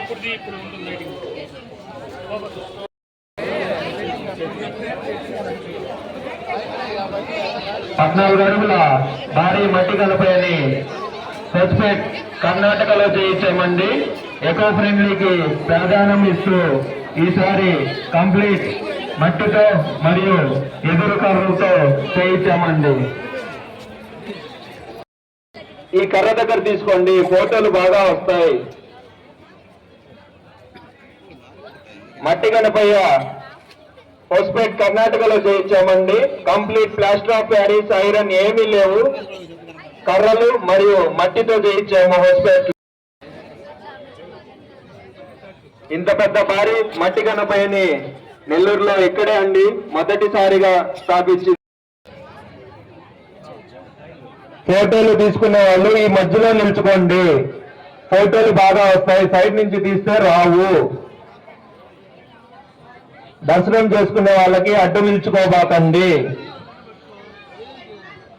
ఇప్పుడు ఇప్పుడు ఉంటుంది పద్నాలుగు అడుగుల భారీ మట్టి కలపని సస్పెక్ట్ కర్ణాటకలో చేయించామండి. ఎకో ఫ్రెండ్లీకి ప్రాధాన్యం ఇస్తూ ఈసారి కంప్లీట్ మట్టితో మరియు ఎదురు కర్రలతో చేయించామండి. ఈ కర్ర దగ్గర తీసుకోండి ఫోటోలు బాగా వస్తాయి. మట్టి గణపయ్య హోస్పేట్ కర్ణాటకలో చేయించామండి. Complete plaster of Paris iron ఏమీ లేవు. కర్రలు మరియు మట్టితో చేయించాము హోస్పేట్ ఇంత పెద్ద భారీ మట్టి గణపయ్యని నెల్లూరులో ఇక్కడే అండి మొదటిసారిగా స్థాపించింది. ఫోటోలు తీసుకునే వాళ్ళు ఈ మధ్యలో నిల్చుకోండి. ఫోటోలు బాగా వస్తాయి. సైడ్ నుంచి తీస్తే రావు. దర్శనం చేసుకునే వాళ్ళకి అడ్డు నిల్చుకోబాకండి.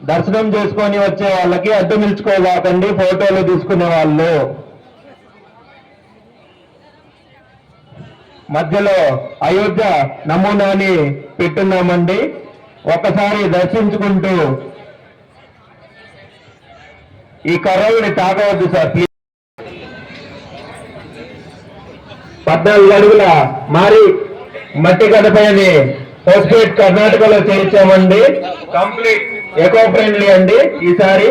దర్శనం చేసుకొని వచ్చే వాళ్ళకి అడ్డు నిల్చుకోబాకండి ఫోటోలు తీసుకునే వాళ్ళు. మధ్యలో అయోధ్య నమూనాని పెట్టున్నామండి. ఒకసారి దర్శించుకుంటూ ఈ కర్రల్ని తాకవద్దు సార్ ప్లీజ్ పద్నాలుగు అడుగుల మారి మట్టి గడపని హోస్పేట్ కర్ణాటకలో చేయించామండి కంప్లీట్ ఎకో ఫ్రెండ్లీ అండి ఈసారి.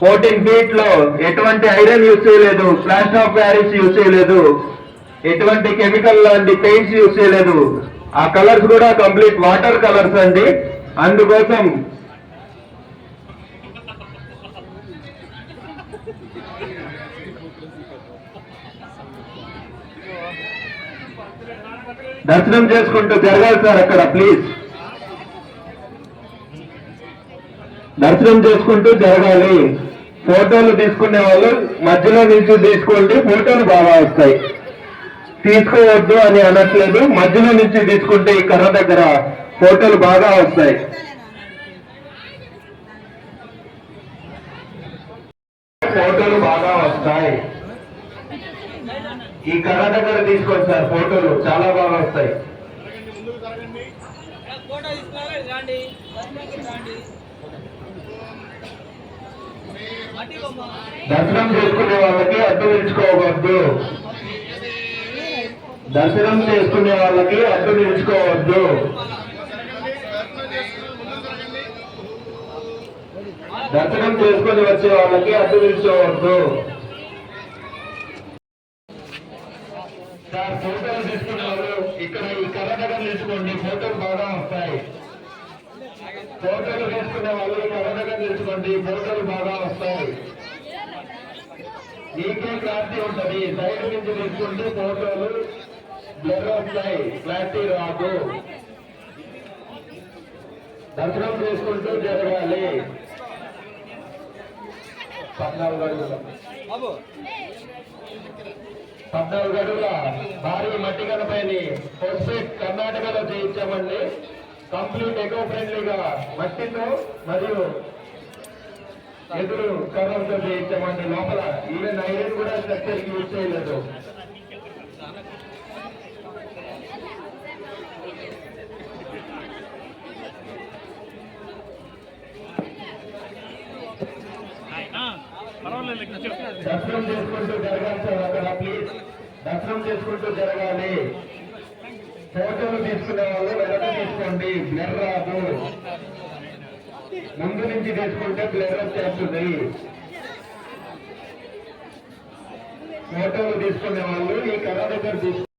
ఫోర్టీన్ ఫీట్లో ఎటువంటి ఐరన్ యూజ్ చేయలేదు. ప్లాస్టర్ ఆఫ్ ప్యారిస్ యూజ్ చేయలేదు. ఎటువంటి కెమికల్ లాంటి పెయింట్స్ యూజ్ చేయలేదు. ఆ కలర్స్ కూడా కంప్లీట్ వాటర్ కలర్స్ అండి. అందుకోసం దర్శనం చేసుకుంటూ జరగాలి సార్ అక్కడ ప్లీజ్ దర్శనం చేసుకుంటూ జరగాలి ఫోటోలు తీసుకునే వాళ్ళు మధ్యలో నుంచి తీసుకోండి ఫోటోలు బాగా వస్తాయి. తీసుకోవద్దు అని అనట్లేదు మధ్యలో నుంచి తీసుకుంటే ఈ కర్ర దగ్గర ఫోటోలు బాగా వస్తాయి. ఫోటోలు బాగా వస్తాయి. ఈ కర్ర దగ్గర తీసుకోండి సార్ ఫోటోలు చాలా బాగా వస్తాయి. దర్శనం చేసుకునే వాళ్ళకి అడ్డు నిలుచుకోవద్దు దర్శనం చేసుకునే వాళ్ళకి అడ్డు నిలుచుకోవద్దు దర్శనం చేసుకుని వచ్చే వాళ్ళకి అడ్డు నిలిచోవద్దు సార్ ఫోటోలు తీసుకునే వాళ్ళు ఇక్కడ ఈ కర్ర దగ్గర నిలుచుకోండి ఫోటోలు బాగా వస్తాయి. ఫోటోలు తీసుకునే వాళ్ళు ఈ కర్ర దగ్గర నిలుచుకోండి ఫోటోలు బాగా వస్తాయి. నీకే క్లారిటీ ఉంటది. సైడ్ నుంచి తీసుకుంటే ఫోటోలు బ్లర్ వస్తాయి. క్లారిటీ రాదు. దర్శనం చేసుకుంటూ జరగాలి. పద్నాలుగు అడుగుల పద్నాలుగు అడుగుల భారీ మట్టి గణపైని హోస్పేట్ కర్ణాటకలో చేయించామండి కంప్లీట్ ఎకో ఫ్రెండ్లీగా మట్టితో మరియు ఎదురు కర్రలతో చేయించామండి లోపల ఈవెన్ ఐరన్ కూడా స్ట్రక్చర్ యూజ్ చేయలేదు. దర్శనం చేసుకుంటూ జరగాలి అక్కడ ప్లీజ్ దర్శనం చేసుకుంటూ జరగాలి. ఫోటోలు తీసుకునే వాళ్ళు వెనక తీసుకోండి బ్లర్ రాదు. ముందు నుంచి తీసుకుంటే బ్లర్ వచ్చేస్తుంది. ఫోటోలు తీసుకునే వాళ్ళు ఈ కర్ర దగ్గర తీసుకోండి